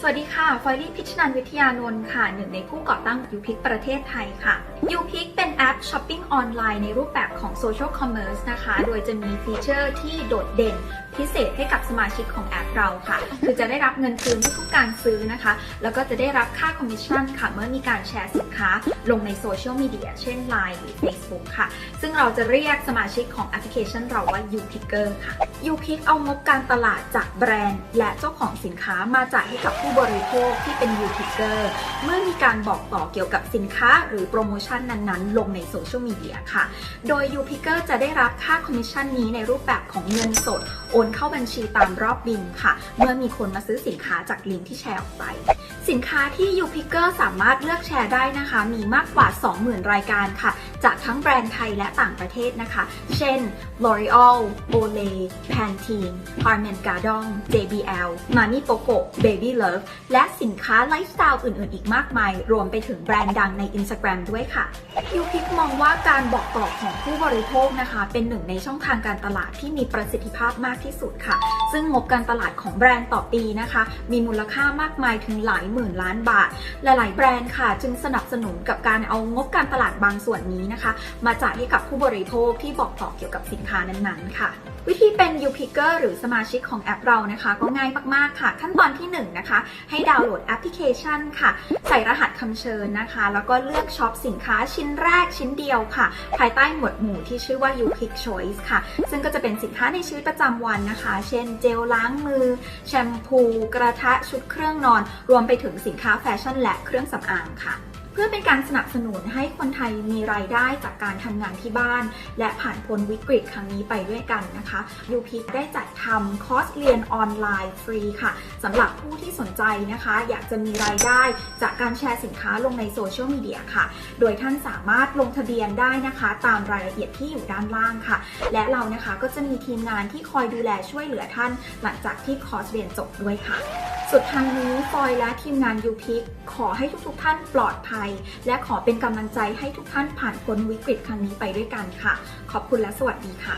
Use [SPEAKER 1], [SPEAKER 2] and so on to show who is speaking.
[SPEAKER 1] สวัสดีค่ะ ฟอยลี่พิชนันวิทยานนท์ค่ะ หนึ่งในผู้ก่อตั้งยูพิกประเทศไทยค่ะยูพิกเป็นแอปช้อปปิ้งออนไลน์ในรูปแบบของโซเชียลคอมเมอร์สนะคะ โดยจะมีฟีเจอร์ที่โดดเด่น พิเศษให้กับสมาชิกของแอปเราค่ะ คือจะได้รับเงินคืนทุกการซื้อนะคะ แล้วก็จะได้รับค่าคอมมิชชั่นค่ะ เมื่อมีการแชร์สินค้าลงในโซเชียลมีเดียเช่น Line หรือ Facebook ค่ะ ซึ่งเราจะเรียกสมาชิกของแอปพลิเคชันเราว่า u p i c k e r ค่ะ u p i c เอางบการตลาดจากแบรนด์ และเจ้าของสินค้ามาจ่ายให้กับผู้บริโภคที่เป็น u p i c k e r เมื่อมีการบอกต่อเกี่ยวกับสินค้าหรือโปรโมชั่นนั้นๆ ลงในโซเชียลมีเดียค่ะ โดย u p i c k e r จะได้รับค่าคอมมิชชั่นนี้ในรูปแบบของเงินสด โอนเข้าบัญชีตามรอบบินค่ะ เมื่อมีคนมาซื้อสินค้าจากลิงก์ที่แชร์ออกไป สินค้าที่ u p i c k e r สามารถเลือกแชร์ได้นะคะ มีมากกว่า 20,000 รายการค่ะจากทั้งแบรนด์ไทยและต่างประเทศนะคะ เช่น L'Oreal, Olay, Pantene, Harman Kardon, JBL, Mami Poco, Baby Love และสินค้าไลฟ์สไตล์อื่นๆ อีกมากมาย รวมไปถึงแบรนด์ดังใน Instagram ด้วยค่ะยูพิกมองว่าการบอกต่อของผู้บริโภคนะคะ เป็นหนึ่งในช่องทางการตลาดที่มีประสิทธิภาพมากที่สุดค่ะ ซึ่งงบการตลาดของแบรนด์ต่อปีนะคะ มีมูลค่ามากมายถึงหลายหมื่นล้านบาท หลายๆแบรนด์ค่ะ จึงสนับสนุนกับการเอางบการตลาดบางส่วนนี้นะคะ มาจ่ายให้กับผู้บริโภคที่บอกต่อเกี่ยวกับสินค้านั้นๆ ค่ะ วิธีเป็น u p i c k e r หรือสมาชิกของแอปเรานะคะ ก็ง่ายมากๆค่ะ ขั้นตอนที่1นนะคะให้ดาวน์โหลดแอปพลิเคชันค่ะ ใส่รหัสคำเชิญนะคะ แล้วก็เลือกช็อปสินค้าชิ้นแรกชิ้นเดียวค่ะ ภายใต้หมวดหมู่ที่ชื่อว่า u p i c Choice ค่ะ ซึ่งก็จะเป็นสินค้าในชีวิตประจำวันนะคะ เช่น เจลล้างมือ แชมพู กระทะชุดเครื่องนอน รวมไปถึงสินค้าแฟชั่นและเครื่องสำอางค่ะ เพื่อเป็นการสนับสนุนให้คนไทยมีรายได้จากการทำงานที่บ้าน และผ่านพ้นวิกฤตครั้งนี้ไปด้วยกันนะคะยูพิกได้จัดทำคอร์สเรียนออนไลน์ฟรีค่ะสำหรับผู้ที่สนใจนะคะ อยากจะมีรายได้จากการแชร์สินค้าลงในโซเชียลมีเดียค่ะ โดยท่านสามารถลงทะเบียนได้นะคะ ตามรายละเอียดที่อยู่ด้านล่างค่ะ และเรานะคะก็จะมีทีมงานที่คอยดูแลช่วยเหลือท่าน หลังจากที่คอร์สเรียนจบด้วยค่ะ สุดท้ายนี้ฟอยและทีมงานยูพิกขอให้ทุกๆท่านปลอดภัย และขอเป็นกำลังใจให้ทุกท่านผ่านพ้นวิกฤตครั้งนี้ไปด้วยกันค่ะ ขอบคุณและสวัสดีค่ะ